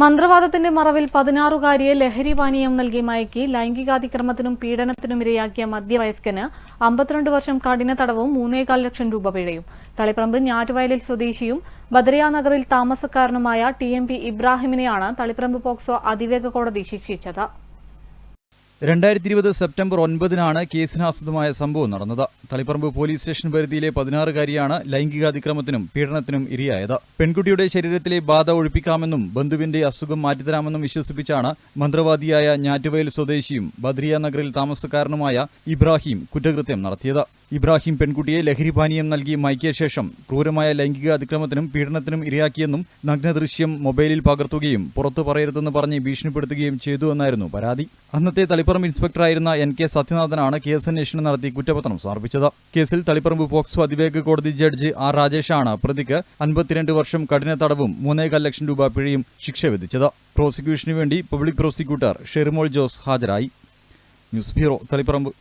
മന്ത്രവാദത്തിന്റെ മറവിൽ പതിനാറുകാരിയെ ലഹരി പാനീയം നൽകി മയക്കി ലൈംഗികാതിക്രമത്തിനും പീഡനത്തിനും ഇരയാക്കിയ മധ്യവയസ്കന് അമ്പത്തിരണ്ട് വർഷം കഠിന തടവും മൂന്നേകാൽ ലക്ഷം രൂപ പിഴയും. തളിപ്പറമ്പ് ഞാറ്റുവയലിൽ സ്വദേശിയും ബദരിയ നഗറിൽ താമസക്കാരനുമായ ടി എം പി ഇബ്രാഹിമിനെയാണ് തളിപ്പറമ്പ് പോക്സോ അതിവേഗ കോടതി ശിക്ഷിച്ചത്. രണ്ടായിരത്തി ഇരുപത് സെപ്റ്റംബർ ഒൻപതിനാണ് കേസിനാസ്പദമായ സംഭവം നടന്നത്. തളിപ്പറമ്പ് പോലീസ് സ്റ്റേഷൻ പരിധിയിലെ പതിനാറുകാരിയാണ് ലൈംഗികാതിക്രമത്തിനും പീഡനത്തിനും ഇരയായത്. പെൺകുട്ടിയുടെ ശരീരത്തിലെ ബാധ ഒഴിപ്പിക്കാമെന്നും ബന്ധുവിന്റെ അസുഖം മാറ്റിത്തരാമെന്നും വിശ്വസിപ്പിച്ചാണ് മന്ത്രവാദിയായ ഞാറ്റുവയൽ സ്വദേശിയും ബദ്രിയ നഗറിൽ താമസക്കാരനുമായ ഇബ്രാഹിം കുറ്റകൃത്യം നടത്തിയത്. ഇബ്രാഹിം പെൺകുട്ടിയെ ലഹരിപാനീയം നൽകി മയക്കിയ ശേഷം ക്രൂരമായ ലൈംഗിക അതിക്രമത്തിനും പീഡനത്തിനും ഇരയാക്കിയെന്നും നഗ്നദൃശ്യം മൊബൈലിൽ പകർത്തുകയും പുറത്തു പറയരുതെന്ന് പറഞ്ഞ് ഭീഷണിപ്പെടുത്തുകയും ചെയ്തുവെന്നായിരുന്നു പരാതി. അന്നത്തെ തളിപ്പറമ്പ് ഇൻസ്പെക്ടറായിരുന്ന എൻ കെ സത്യനാഥനാണ് കേസന്വേഷണം നടത്തി കുറ്റപത്രം സമർപ്പിച്ചത്. കേസിൽ തളിപ്പറമ്പ് പോക്സോ അതിവേഗ കോടതി ജഡ്ജി ആർ രാജേഷാണ് പ്രതിക്ക് അൻപത്തിരണ്ട് വർഷം കഠിന തടവും മൂന്നേകാൽ ലക്ഷം രൂപ പിഴയും ശിക്ഷ വിധിച്ചത്. പ്രോസിക്യൂഷനു വേണ്ടി പബ്ലിക് പ്രോസിക്യൂട്ടർ ഷെറിമോൾ ജോസ് ഹാജരായി. News bureau Taliparamba.